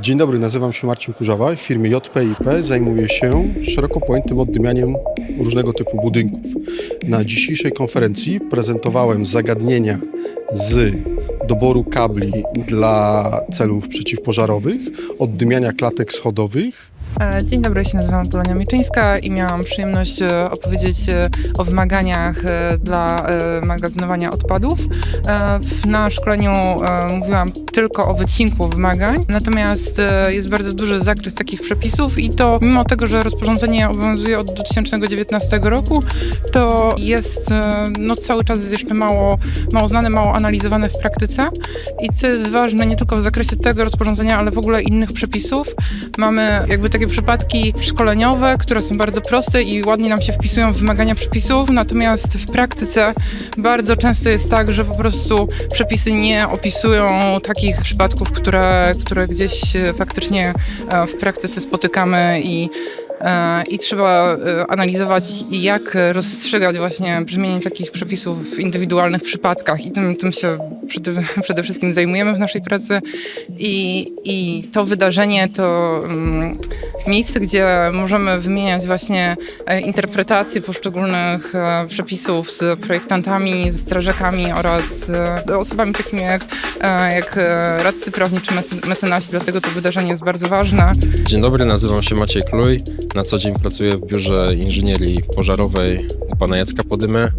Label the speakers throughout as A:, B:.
A: Dzień dobry, nazywam się Marcin Kurzawa. W firmie JPIP zajmuję się szeroko pojętym oddymianiem różnego typu budynków. Na dzisiejszej konferencji prezentowałem zagadnienia z doboru kabli dla celów przeciwpożarowych, oddymiania klatek schodowych,
B: Dzień dobry, się nazywam Polonia Mieczyńska i miałam przyjemność e, opowiedzieć e, o wymaganiach e, dla e, magazynowania odpadów. E, Na szkoleniu e, mówiłam tylko o wycinku wymagań, natomiast e, jest bardzo duży zakres takich przepisów i to mimo tego, że rozporządzenie obowiązuje od 2019 roku, to jest e, no, cały czas jeszcze mało, mało znane, mało analizowane w praktyce i co jest ważne nie tylko w zakresie tego rozporządzenia, ale w ogóle innych przepisów, mamy jakby takie przypadki szkoleniowe, które są bardzo proste i ładnie nam się wpisują w wymagania przepisów, natomiast w praktyce bardzo często jest tak, że po prostu przepisy nie opisują takich przypadków, które, które gdzieś e, faktycznie e, w praktyce spotykamy i I trzeba e, analizować, jak rozstrzygać właśnie brzmienie takich przepisów w indywidualnych przypadkach i tym, tym się przede, przede wszystkim zajmujemy w naszej pracy. I, i to wydarzenie to mm, miejsce, gdzie możemy wymieniać właśnie e, interpretacje poszczególnych e, przepisów z projektantami, z strażakami oraz e, osobami takimi jak, e, jak e, radcy prawni czy mece- mecenasi, dlatego to wydarzenie jest bardzo ważne.
C: Dzień dobry, nazywam się Maciej Kluj. Na co dzień pracuję w biurze inżynierii pożarowej u pana Jacka Podymy.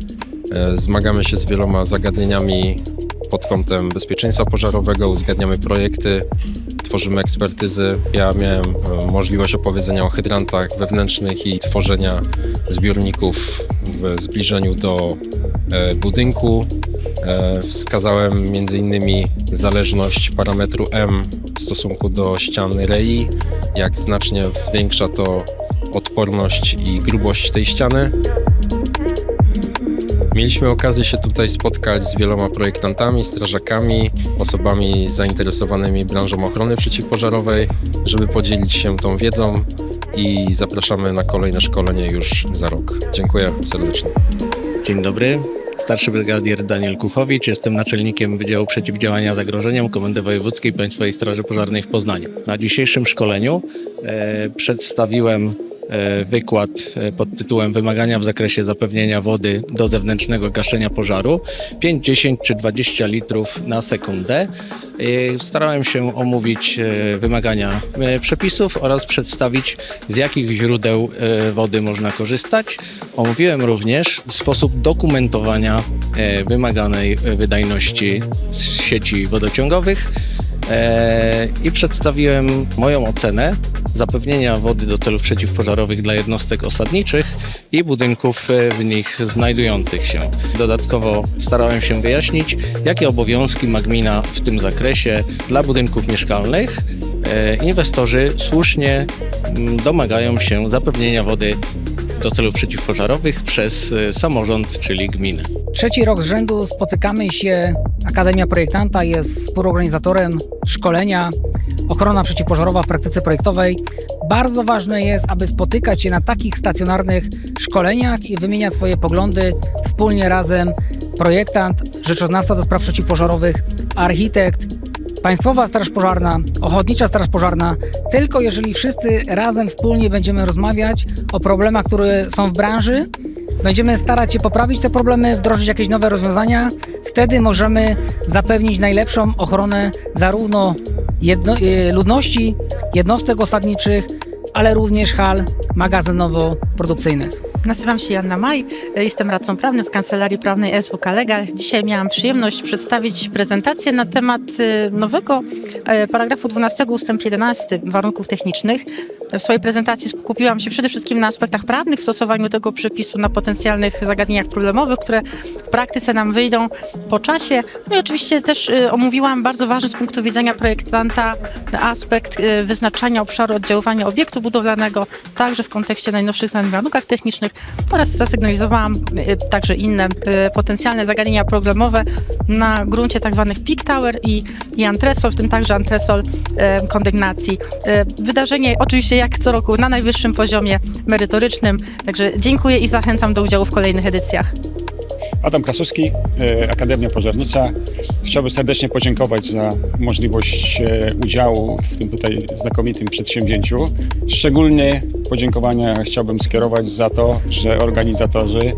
C: E, Zmagamy się z wieloma zagadnieniami pod kątem bezpieczeństwa pożarowego, uzgadniamy projekty, tworzymy ekspertyzy. Ja miałem e, możliwość opowiedzenia o hydrantach wewnętrznych i tworzenia zbiorników w zbliżeniu do e, budynku. Wskazałem m.in. zależność parametru M w stosunku do ścian REI, jak znacznie zwiększa to odporność i grubość tej ściany. Mieliśmy okazję się tutaj spotkać z wieloma projektantami, strażakami, osobami zainteresowanymi branżą ochrony przeciwpożarowej, żeby podzielić się tą wiedzą i zapraszamy na kolejne szkolenie już za rok. Dziękuję serdecznie.
D: Dzień dobry. Starszy brygadier Daniel Kuchowicz. Jestem naczelnikiem Wydziału Przeciwdziałania Zagrożeniom Komendy Wojewódzkiej Państwowej Straży Pożarnej w Poznaniu. Na dzisiejszym szkoleniu e, przedstawiłem wykład e, pod tytułem Wymagania w zakresie zapewnienia wody do zewnętrznego gaszenia pożaru 5, 10 czy 20 litrów na sekundę. E, Starałem się omówić e, wymagania e, przepisów oraz przedstawić z jakich źródeł e, wody można korzystać. Omówiłem również sposób dokumentowania e, wymaganej e, wydajności z sieci wodociągowych e, i przedstawiłem moją ocenę zapewnienia wody do celów przeciwpożarowych dla jednostek osadniczych i budynków e, w nich znajdujących się. Dodatkowo starałem się wyjaśnić, jakie obowiązki ma gmina w tym zakresie dla budynków mieszkalnych. E, Inwestorzy słusznie mm, domagają się zapewnienia wody do celów przeciwpożarowych przez e, samorząd, czyli gminę.
E: Trzeci rok z rzędu spotykamy się. Akademia Projektanta jest współorganizatorem szkolenia Ochrona przeciwpożarowa w praktyce projektowej. Bardzo ważne jest, aby spotykać się na takich stacjonarnych szkoleniach i wymieniać swoje poglądy wspólnie razem. Projektant, rzeczoznawca do spraw przeciwpożarowych, architekt, Państwowa Straż Pożarna, Ochotnicza Straż Pożarna, tylko jeżeli wszyscy razem wspólnie będziemy rozmawiać o problemach, które są w branży, będziemy starać się poprawić te problemy, wdrożyć jakieś nowe rozwiązania, wtedy możemy zapewnić najlepszą ochronę zarówno jedno, y, ludności, jednostek osadniczych, ale również hal magazynowo-produkcyjnych.
F: Nazywam się Joanna Maj, jestem radcą prawnym w Kancelarii Prawnej SWK Legal. Dzisiaj miałam przyjemność przedstawić prezentację na temat e, nowego e, paragrafu 12 ustęp 11 warunków technicznych. W swojej prezentacji skupiłam się przede wszystkim na aspektach prawnych stosowaniu tego przepisu, na potencjalnych zagadnieniach problemowych, które w praktyce nam wyjdą po czasie. No i oczywiście też e, omówiłam bardzo ważny z punktu widzenia projektanta aspekt e, wyznaczania obszaru oddziaływania obiektu budowlanego, także w kontekście najnowszych zmian w warunkach technicznych oraz zasygnalizowałam e, także inne e, potencjalne zagadnienia problemowe na gruncie tzw. peak tower i, i antresol, w tym także antresol e, kondygnacji. Wydarzenie oczywiście jak co roku na najwyższym poziomie merytorycznym, także dziękuję i zachęcam do udziału w kolejnych edycjach.
G: Adam Krasuski, e, Akademia Pożarnicza, Chciałbym serdecznie podziękować za możliwość e, udziału w tym tutaj znakomitym przedsięwzięciu. Szczególnie podziękowania chciałbym skierować za to, że organizatorzy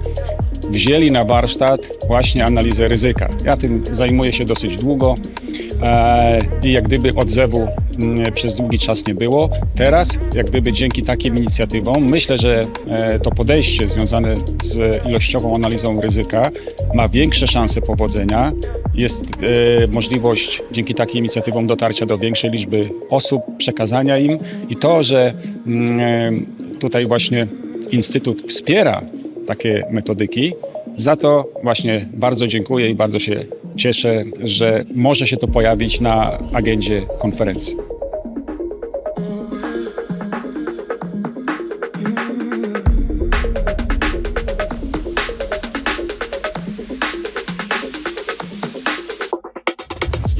G: wzięli na warsztat właśnie analizę ryzyka. Ja tym zajmuję się dosyć długo e, i jak gdyby odzewu mm, przez długi czas nie było. Teraz, jak gdyby dzięki takim inicjatywom, myślę, że e, to podejście związane z ilościową analizą ryzyka ma większe szanse powodzenia. Jest e, możliwość dzięki takim inicjatywom dotarcia do większej liczby osób, przekazania im i to, że mm, tutaj właśnie Instytut wspiera takie metodyki. Za to właśnie bardzo dziękuję i bardzo się cieszę, że może się to pojawić na agendzie konferencji.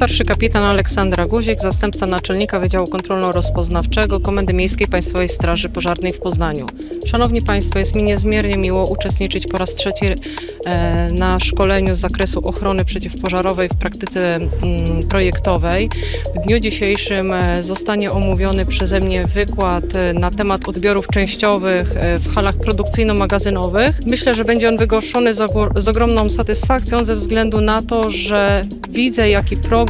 H: Starszy kapitan Aleksandra Guzik, zastępca naczelnika Wydziału Kontrolno-Rozpoznawczego Komendy Miejskiej Państwowej Straży Pożarnej w Poznaniu. Szanowni Państwo, jest mi niezmiernie miło uczestniczyć po raz trzeci e, na szkoleniu z zakresu ochrony przeciwpożarowej w praktyce mm, projektowej. W dniu dzisiejszym e, zostanie omówiony przeze mnie wykład e, na temat odbiorów częściowych w halach produkcyjno-magazynowych. Myślę, że będzie on wygłoszony z ogromną satysfakcją ze względu na to, że widzę, jaki progres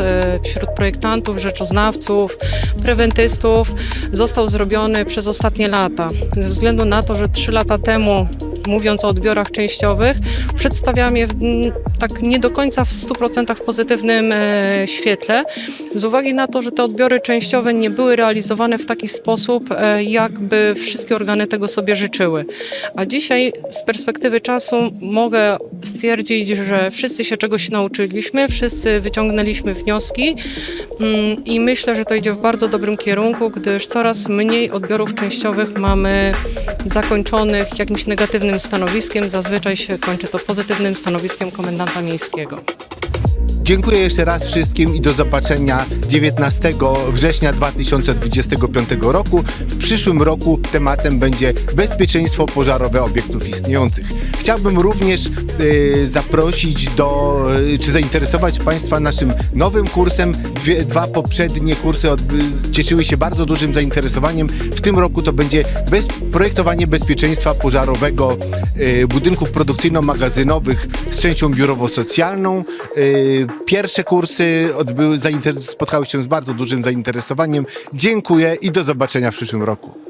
H: e, wśród projektantów, rzeczoznawców, prewentystów został zrobiony przez ostatnie lata. Ze względu na to, że trzy lata temu mówiąc o odbiorach częściowych, przedstawiałam je tak nie do końca w 100% w pozytywnym e, świetle, z uwagi na to, że te odbiory częściowe nie były realizowane w taki sposób, e, jakby wszystkie organy tego sobie życzyły. A dzisiaj z perspektywy czasu mogę stwierdzić, że wszyscy się czegoś nauczyliśmy, wszyscy wyciągnęliśmy wnioski mm, i myślę, że to idzie w bardzo dobrym kierunku, gdyż coraz mniej odbiorów częściowych mamy zakończonych jakimś negatywnym stanowiskiem. Zazwyczaj się kończy to pozytywnym stanowiskiem komendanta miejskiego.
I: Dziękuję jeszcze raz wszystkim i do zobaczenia 19 września 2025 roku. W przyszłym roku tematem będzie bezpieczeństwo pożarowe obiektów istniejących. Chciałbym również y, zaprosić do, y, czy zainteresować Państwa naszym nowym kursem. Dwie, dwa poprzednie kursy odby- cieszyły się bardzo dużym zainteresowaniem. W tym roku to będzie bez, projektowanie bezpieczeństwa pożarowego y, budynków produkcyjno-magazynowych z częścią biurowo-socjalną. Y, Pierwsze kursy odbyły, spotkały się z bardzo dużym zainteresowaniem. Dziękuję i do zobaczenia w przyszłym roku.